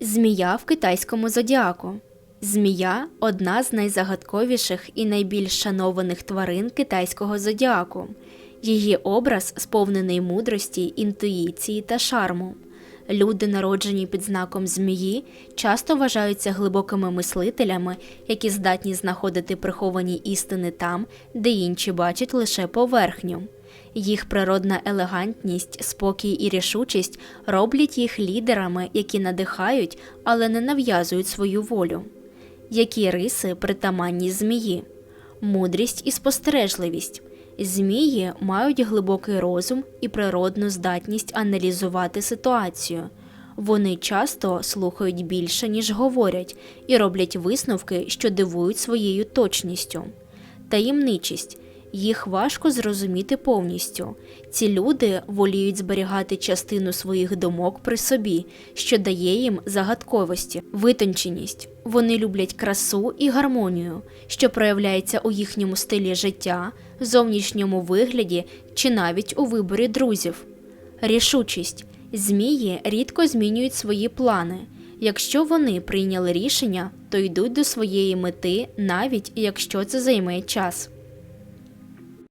Змія в китайському зодіаку. Змія одна з найзагадковіших і найбільш шанованих тварин китайського зодіаку. Її образ сповнений мудрості, інтуїції та шарму. Люди, народжені під знаком змії, часто вважаються глибокими мислителями, які здатні знаходити приховані істини там, де інші бачать лише поверхню. Їх природна елегантність, спокій і рішучість роблять їх лідерами, які надихають, але не нав'язують свою волю. Які риси притаманні змії? Мудрість і спостережливість. Змії мають глибокий розум і природну здатність аналізувати ситуацію. Вони часто слухають більше, ніж говорять, і роблять висновки, що дивують своєю точністю. Таємничість. Їх важко зрозуміти повністю. Ці люди воліють зберігати частину своїх думок при собі, що дає їм загадковості, витонченість. Вони люблять красу і гармонію, що проявляється у їхньому стилі життя, зовнішньому вигляді чи навіть у виборі друзів. Рішучість. Змії рідко змінюють свої плани. Якщо вони прийняли рішення, то йдуть до своєї мети, навіть якщо це займе час.